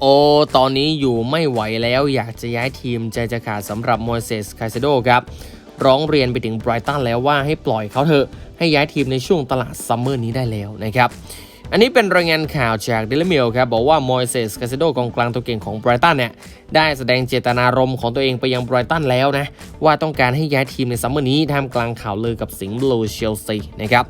โอ ตอนนี้อยู่ไม่ไหวแล้วอยากจะย้ายทีมใจจะขาดสำหรับโมเสสคาเซโดครับ ร้องเรียนไปถึงไบรตันแล้วว่าให้ปล่อยเขาเถอะให้ย้ายทีมในช่วงตลาดซัมเมอร์นี้ได้แล้วนะครับ อันนี้เป็นรายงานข่าวจากเดลเมลครับ บอกว่าโมเสสคาเซโดกองกลางตัวเก่งของไบรตันเนี่ย ได้แสดงเจตนารมณ์ของตัวเองไปยังไบรตันแล้วนะ ว่าต้องการให้ย้ายทีมในซัมเมอร์นี้ท่ามกลางข่าวลือกับสิงห์บลูเชลซีนะครับ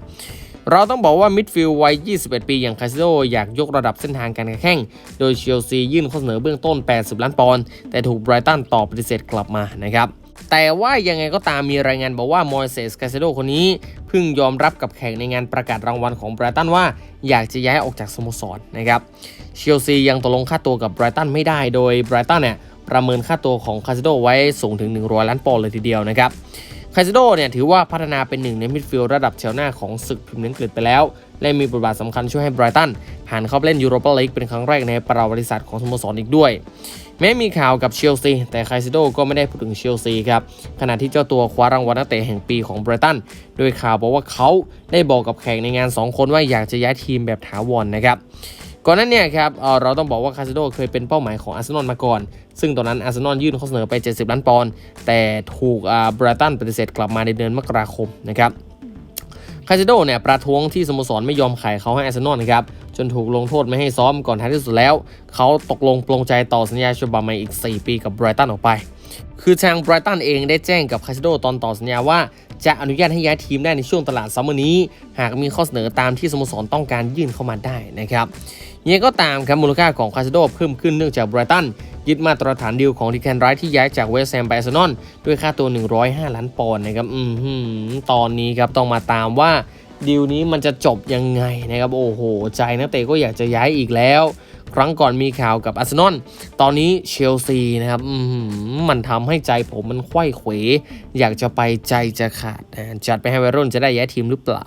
เราต้องบอกว่ามิดฟิลด์วัย 21 ปีอย่างคาซิโดอยากยกระดับเส้นทางการแข่ง โดยเชลซียื่นข้อเสนอเบื้องต้น 80 ล้านปอนด์แต่ถูกไบรตันตอบปฏิเสธกลับมานะครับแต่ว่ายังไงก็ตามมีรายงานบอกว่ามอยเซสคาซิโดคนนี้เพิ่งยอมรับกับแขกในงานประกาศรางวัลของไบรตันว่าอยากจะย้ายออกจากสโมสรนะครับเชลซียังตกลงค่าตัวกับไบรตันไม่ได้โดยไบรตันเนี่ยประเมินค่าตัวของคาซิโดไว้สูงถึง 100 ล้านปอนด์เลยทีเดียวนะครับ คาซิโดเนี่ยถือว่าพัฒนาเป็นหนึ่งในมิดฟิลด์ระดับแถวหน้าของศึกพรีเมียร์ลีกอังกฤษไปแล้ว และมีบทบาทสำคัญช่วยให้ไบรตันผ่านเข้าเล่นยูโรปาลีกเป็นครั้งแรกในประวัติศาสตร์ของสโมสรอีกด้วย แม้มีข่าวกับเชลซีแต่คาซิโดก็ไม่ได้พูดถึงเชลซีครับขณะที่เจ้าตัวคว้ารางวัลนักเตะแห่งปีของไบรตันโดยข่าวบอกว่าเขาได้บอกกับแขกในงาน 2 คนว่าอยากจะย้ายทีมแบบถาวรนะครับ ก่อนนั้นเนี่ยครับเเราต้องบอกว่าคาซิโดเคยเป็นเป้าหมายของอาร์เซนอลมาก่อน ซึ่งตอนนั้นอาร์เซนอลยื่นข้อเสนอไป 70 ล้านปอนด์แต่ถูกบรตันปฏิเสธกลับมาในเดือนมกราคมนะครับคาซิโดเนี่ยประท้วงที่สโมสรไม่ยอมขายเขาให้อาร์เซนอลนะครับจนถูกลงโทษไม่ให้ซ้อมก่อนท้ายที่สุดแล้ว เขาตกลงปลงใจต่อสัญญาฉบับใหม่อีก 4 ปีกับไบรตันออกไป คือทางไบรตันเองได้แจ้งกับคาซิโดตอนต่อสัญญาว่าจะอนุญาตให้ย้ายทีมได้ในช่วงตลาดซัมเมอร์นี้ หากมีข้อเสนอตามที่สโมสรต้องการยื่นเข้ามาได้นะครับ ยังก็ตามครับมูลค่าของคาซิโดเพิ่มขึ้นเนื่องจากไบรตันยึดมาตรฐานดีลของดิแคนไรท์ที่ย้ายจากเวสต์แฮมไปอาร์เซนอลด้วยค่าตัว 105 ล้านปอนด์นะครับอือหือตอนนี้ครับต้องมาตามว่าดีลนี้มันจะจบยังไงนะครับโอ้โห ใจนักเตะก็อยากจะย้ายอีกแล้ว ครั้งก่อนมีข่าวกับอาร์เซนอลตอนนี้เชลซีนะครับอือหือมันทำให้ใจผมมันไขว้เขวอยากจะไปใจจะขาดจัดไปให้วัยรุ่นจะได้ย้ายทีมหรือเปล่า